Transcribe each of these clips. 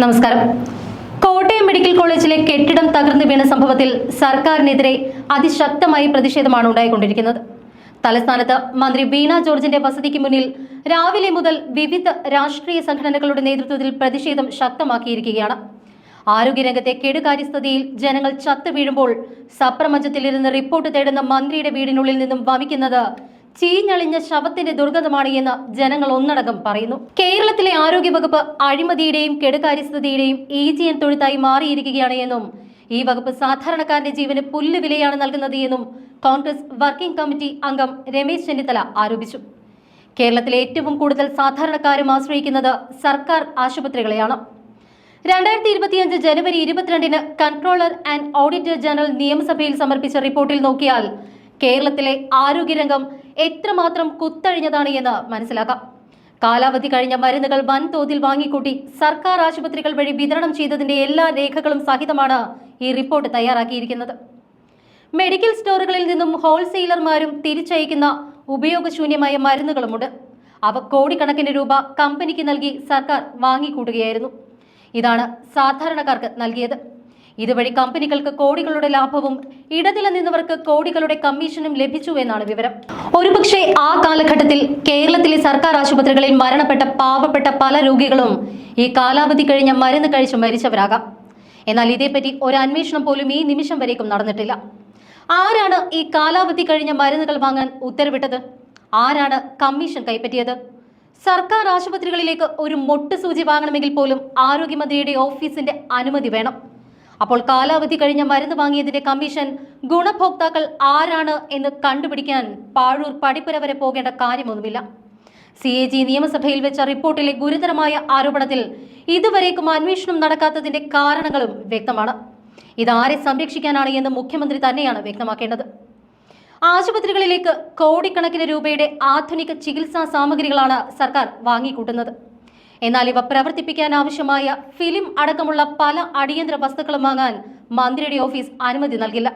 നമസ്കാരം. കോട്ടയം മെഡിക്കൽ കോളേജിലെ കെട്ടിടം തകർന്നു വീണ സംഭവത്തിൽ സർക്കാരിനെതിരെ അതിശക്തമായി പ്രതിഷേധമാണ് ഉണ്ടായിക്കൊണ്ടിരിക്കുന്നത്. തലസ്ഥാനത്ത് മന്ത്രി വീണ ജോർജിന്റെ വസതിക്ക് മുന്നിൽ രാവിലെ മുതൽ വിവിധ രാഷ്ട്രീയ സംഘടനകളുടെ നേതൃത്വത്തിൽ പ്രതിഷേധം ശക്തമാക്കിയിരിക്കുകയാണ്. ആരോഗ്യരംഗത്തെ കെടുകാര്യസ്ഥതയിൽ ജനങ്ങൾ ചത്തു വീഴുമ്പോൾ സപ്രമഞ്ചത്തിലിരുന്ന് റിപ്പോർട്ട് തേടുന്ന മന്ത്രിയുടെ വീടിനുള്ളിൽ നിന്നും വമിക്കുന്നത് ചീഞ്ഞളിഞ്ഞ ശവത്തിന്റെ ദുർഗന്ധമാണ് എന്ന് ജനങ്ങൾ ഒന്നടങ്കം പറയുന്നു. കേരളത്തിലെ ആരോഗ്യവകുപ്പ് അഴിമതിയുടെയും കെടുകാര്യസ്ഥതയുടെയും ഈജിയൻ തൊഴുത്തായി മാറിയിരിക്കുകയാണ് എന്നും ഈ വകുപ്പ് സാധാരണക്കാരന്റെ ജീവന് പുല്ല് വിലയാണ് നൽകുന്നത് എന്നും കോൺഗ്രസ് വർക്കിംഗ് കമ്മിറ്റി അംഗം രമേശ് ചെന്നിത്തല ആരോപിച്ചു. കേരളത്തിലെ ഏറ്റവും കൂടുതൽ സാധാരണക്കാരും ആശ്രയിക്കുന്നത് സർക്കാർ ആശുപത്രികളെയാണ്. രണ്ടായിരത്തി ഇരുപത്തിയഞ്ച് ജനുവരി ഇരുപത്തിരണ്ടിന് കൺട്രോളർ ആൻഡ് ഓഡിറ്റർ ജനറൽ നിയമസഭയിൽ സമർപ്പിച്ച റിപ്പോർട്ടിൽ നോക്കിയാൽ കേരളത്തിലെ ആരോഗ്യരംഗം എത്രമാത്രം കുത്തഴിഞ്ഞതാണ് എന്ന് മനസ്സിലാക്കാം. കാലാവധി കഴിഞ്ഞ മരുന്നുകൾ വൻതോതിൽ വാങ്ങിക്കൂട്ടി സർക്കാർ ആശുപത്രികൾ വഴി വിതരണം ചെയ്തതിന്റെ എല്ലാ രേഖകളും സഹിതമാണ് ഈ റിപ്പോർട്ട് തയ്യാറാക്കിയിരിക്കുന്നത്. മെഡിക്കൽ സ്റ്റോറുകളിൽ നിന്നും ഹോൾസെയിലർമാരും തിരിച്ചയക്കുന്ന ഉപയോഗശൂന്യമായ മരുന്നുകളുമുണ്ട്. അവ കോടിക്കണക്കിന് രൂപ കമ്പനിക്ക് നൽകി സർക്കാർ വാങ്ങിക്കൂട്ടുകയായിരുന്നു ഇതാണ് സാധാരണക്കാർക്ക് നൽകിയത്. ഇതുവഴി കമ്പനികൾക്ക് കോടികളുടെ ലാഭവും ഇടനില നിന്നവർക്ക് കോടികളുടെ കമ്മീഷനും ലഭിച്ചു എന്നാണ് വിവരം. ഒരുപക്ഷെ ആ കാലഘട്ടത്തിൽ കേരളത്തിലെ സർക്കാർ ആശുപത്രികളിൽ മരണപ്പെട്ട പാവപ്പെട്ട പല രോഗികളും ഈ കാലാവധി കഴിഞ്ഞ മരുന്ന് കഴിച്ച് മരിച്ചവരാകാം. എന്നാൽ ഇതേപ്പറ്റി ഒരു അന്വേഷണം പോലും ഈ നിമിഷം വരേക്കും നടന്നിട്ടില്ല. ആരാണ് ഈ കാലാവധി കഴിഞ്ഞ മരുന്നുകൾ വാങ്ങാൻ ഉത്തരവിട്ടത്? ആരാണ് കമ്മീഷൻ കൈപ്പറ്റിയത്? സർക്കാർ ആശുപത്രികളിലേക്ക് ഒരു മൊട്ട് സൂചി വാങ്ങണമെങ്കിൽ പോലും ആരോഗ്യമന്ത്രിയുടെ ഓഫീസിന്റെ അനുമതി വേണം. അപ്പോൾ കാലാവധി കഴിഞ്ഞ മരുന്ന് വാങ്ങിയതിന്റെ കമ്മീഷൻ ഗുണഭോക്താക്കൾ ആരാണ് എന്ന് കണ്ടുപിടിക്കാൻ പാഴൂർ പടിപ്പുര വരെ പോകേണ്ട കാര്യമൊന്നുമില്ല. സി എ ജി നിയമസഭയിൽ വെച്ച റിപ്പോർട്ടിലെ ഗുരുതരമായ ആരോപണത്തിൽ ഇതുവരേക്കും അന്വേഷണം നടക്കാത്തതിന്റെ കാരണങ്ങളും വ്യക്തമാണ്. ഇതാരെ സംരക്ഷിക്കാനാണ് എന്ന് മുഖ്യമന്ത്രി തന്നെയാണ് വ്യക്തമാക്കേണ്ടത്. ആശുപത്രികളിലേക്ക് കോടിക്കണക്കിന് രൂപയുടെ ആധുനിക ചികിത്സാ സാമഗ്രികളാണ് സർക്കാർ വാങ്ങിക്കൂട്ടുന്നത്. എന്നാൽ ഇവ പ്രവർത്തിപ്പിക്കാൻ ആവശ്യമായ ഫിലിം അടക്കമുള്ള പല അടിയന്തര വസ്തുക്കളും വാങ്ങാൻ മന്ത്രിയുടെ ഓഫീസ് അനുമതി നൽകില്ല.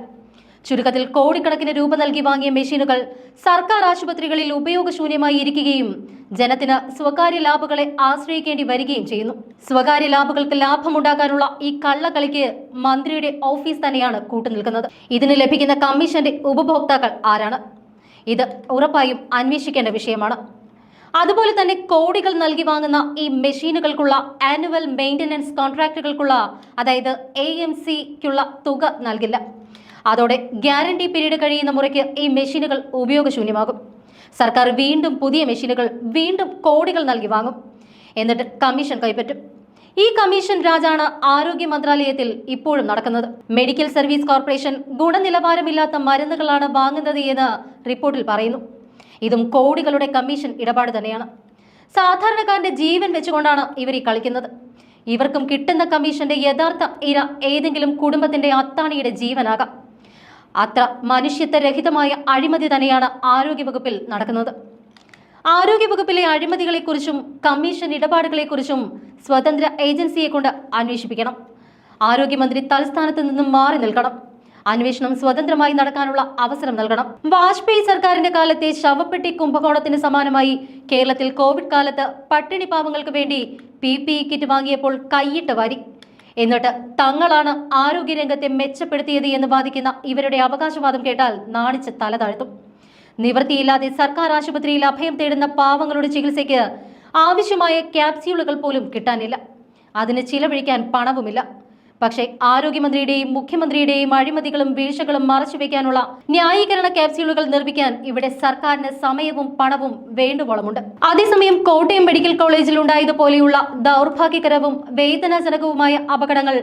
ചുരുക്കത്തിൽ കോടിക്കണക്കിന് രൂപ നൽകി വാങ്ങിയ മെഷീനുകൾ സർക്കാർ ആശുപത്രികളിൽ ഉപയോഗശൂന്യമായി ഇരിക്കുകയും ജനത്തിന് സ്വകാര്യ ലാബുകളെ ആശ്രയിക്കേണ്ടി വരികയും ചെയ്യുന്നു. സ്വകാര്യ ലാബുകൾക്ക് ലാഭമുണ്ടാക്കാനുള്ള ഈ കള്ളക്കളിക്ക് മന്ത്രിയുടെ ഓഫീസ് തന്നെയാണ് കൂട്ടുനിൽക്കുന്നത്. ഇതിന് ലഭിക്കുന്ന കമ്മീഷന്റെ ഉപഭോക്താക്കൾ ആരാണ്? ഇത് ഉറപ്പായും അന്വേഷിക്കേണ്ട വിഷയമാണ്. അതുപോലെ തന്നെ കോടികൾ നൽകി വാങ്ങുന്ന ഈ മെഷീനുകൾക്കുള്ള ആനുവൽ മെയിന്റനൻസ് കോൺട്രാക്റ്റുകൾക്കുള്ള അതായത് എ എം സിക്കുള്ള തുക നൽകില്ല. അതോടെ ഗ്യാരണ്ടി പീരീഡ് കഴിയുന്ന മുറയ്ക്ക് ഈ മെഷീനുകൾ ഉപയോഗശൂന്യമാകും. സർക്കാർ വീണ്ടും പുതിയ മെഷീനുകൾ വീണ്ടും കോടികൾ നൽകി വാങ്ങും. എന്നിട്ട് കമ്മീഷൻ കൈപ്പറ്റും. ഈ കമ്മീഷൻ രാജാണ് ആരോഗ്യ മന്ത്രാലയത്തിൽ ഇപ്പോഴും നടക്കുന്നത്. മെഡിക്കൽ സർവീസ് കോർപ്പറേഷൻ ഗുണനിലവാരമില്ലാത്ത മരുന്നുകളാണ് വാങ്ങുന്നത് എന്ന് റിപ്പോർട്ടിൽ പറയുന്നു. ഇതും കോടികളുടെ കമ്മീഷൻ ഇടപാട് തന്നെയാണ്. സാധാരണക്കാരന്റെ ജീവൻ വെച്ചുകൊണ്ടാണ് ഇവർ ഈ കളിക്കുന്നത്. ഇവർക്കും കിട്ടുന്ന കമ്മീഷന്റെ യഥാർത്ഥ ഇര ഏതെങ്കിലും കുടുംബത്തിന്റെ അത്താണിയുടെ ജീവനാകാം. അത്ര മനുഷ്യത്വരഹിതമായ അഴിമതി തന്നെയാണ് ആരോഗ്യവകുപ്പിൽ നടക്കുന്നത്. ആരോഗ്യവകുപ്പിലെ അഴിമതികളെക്കുറിച്ചും കമ്മീഷൻ ഇടപാടുകളെക്കുറിച്ചും സ്വതന്ത്ര ഏജൻസിയെ കൊണ്ട് അന്വേഷിപ്പിക്കണം. ആരോഗ്യമന്ത്രി തലസ്ഥാനത്ത് നിന്നും മാറി നിൽക്കണം. അന്വേഷണം സ്വതന്ത്രമായി നടക്കാനുള്ള അവസരം നൽകണം. വാജ്പേയി സർക്കാരിന്റെ കാലത്തെ ശവപ്പെട്ടി കുംഭകോണത്തിന് സമാനമായി കേരളത്തിൽ കോവിഡ് കാലത്ത് പട്ടിണി പാവങ്ങൾക്ക് വേണ്ടി പി പി ഇ കിറ്റ് വാങ്ങിയപ്പോൾ കൈയിട്ട് വാരി. എന്നിട്ട് തങ്ങളാണ് ആരോഗ്യരംഗത്തെ മെച്ചപ്പെടുത്തിയത് എന്ന് വാദിക്കുന്ന ഇവരുടെ അവകാശവാദം കേട്ടാൽ നാണിച്ച് തല താഴ്ത്തും. നിവൃത്തിയില്ലാതെ സർക്കാർ ആശുപത്രിയിൽ അഭയം തേടുന്ന പാവങ്ങളുടെ ചികിത്സയ്ക്ക് ആവശ്യമായ ക്യാപ്സ്യൂളുകൾ പോലും കിട്ടാനില്ല. അതിന് ചിലവഴിക്കാൻ പണവുമില്ല. പക്ഷേ ആരോഗ്യമന്ത്രിയുടെയും മുഖ്യമന്ത്രിയുടെയും അഴിമതികളും വീഴ്ചകളും മറച്ചുവെക്കാനുള്ള ന്യായീകരണ ക്യാപ്സ്യൂളുകൾ നിർമ്മിക്കാൻ ഇവിടെ സർക്കാരിന് സമയവും പണവും വേണ്ടുവോളമുണ്ട്. അതേസമയം കോട്ടയം മെഡിക്കൽ കോളേജിൽ ഉണ്ടായതുപോലെയുള്ള ദൗർഭാഗ്യകരവും വേദനാജനകവുമായ അപകടങ്ങൾ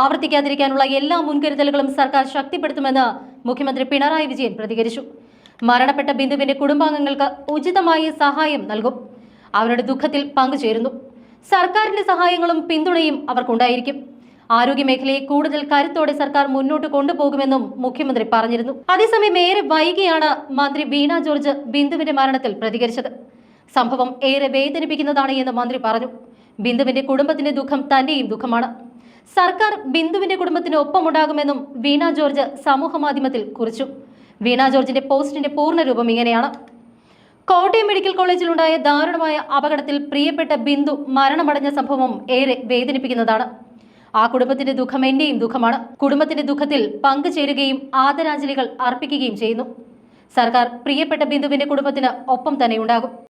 ആവർത്തിക്കാതിരിക്കാനുള്ള എല്ലാ മുൻകരുതലുകളും സർക്കാർ ശക്തിപ്പെടുത്തുമെന്ന് മുഖ്യമന്ത്രി പിണറായി വിജയൻ പ്രതികരിച്ചു. മരണപ്പെട്ട ബിന്ദുവിന്റെ കുടുംബാംഗങ്ങൾക്ക് ഉചിതമായ സഹായം നൽകും. അവരുടെ ദുഃഖത്തിൽ പങ്കുചേരുന്നു. സർക്കാരിന്റെ സഹായങ്ങളും പിന്തുണയും അവർക്കുണ്ടായിരിക്കും. ആരോഗ്യമേഖലയെ കൂടുതൽ കരുത്തോടെ സർക്കാർ മുന്നോട്ട് കൊണ്ടുപോകുമെന്നും മുഖ്യമന്ത്രി പറഞ്ഞിരുന്നു. അതേസമയം ഏറെ വൈകിയാണ് മന്ത്രി വീണ ജോർജ് ബിന്ദുവിന്റെ മരണത്തിൽ പ്രതികരിച്ചത്. സംഭവം ഏറെ വേദനിപ്പിക്കുന്നതാണ് എന്ന് മന്ത്രി പറഞ്ഞു. ബിന്ദുവിന്റെ കുടുംബത്തിന്റെ ദുഃഖം തന്റെയും ദുഃഖമാണ്. സർക്കാർ ബിന്ദുവിന്റെ കുടുംബത്തിന് ഒപ്പമുണ്ടാകുമെന്നും വീണ ജോർജ് സമൂഹ മാധ്യമത്തിൽ കുറിച്ചു. വീണ ജോർജിന്റെ പോസ്റ്റിന്റെ പൂർണരൂപം ഇങ്ങനെയാണ്. കോട്ടയം മെഡിക്കൽ കോളേജിലുണ്ടായ ദാരുണമായ അപകടത്തിൽ പ്രിയപ്പെട്ട ബിന്ദു മരണമടഞ്ഞ സംഭവം ഏറെ വേദനിപ്പിക്കുന്നതാണ്. ആ കുടുംബത്തിന്റെ ദുഃഖം എന്റെയും ദുഃഖമാണ്. കുടുംബത്തിന്റെ ദുഃഖത്തിൽ പങ്കുചേരുകയും ആദരാഞ്ജലികൾ അർപ്പിക്കുകയും ചെയ്യുന്നു. സർക്കാർ പ്രിയപ്പെട്ട ബിന്ദുവിന്റെ കുടുംബത്തിന് ഒപ്പം തന്നെ ഉണ്ടാകും.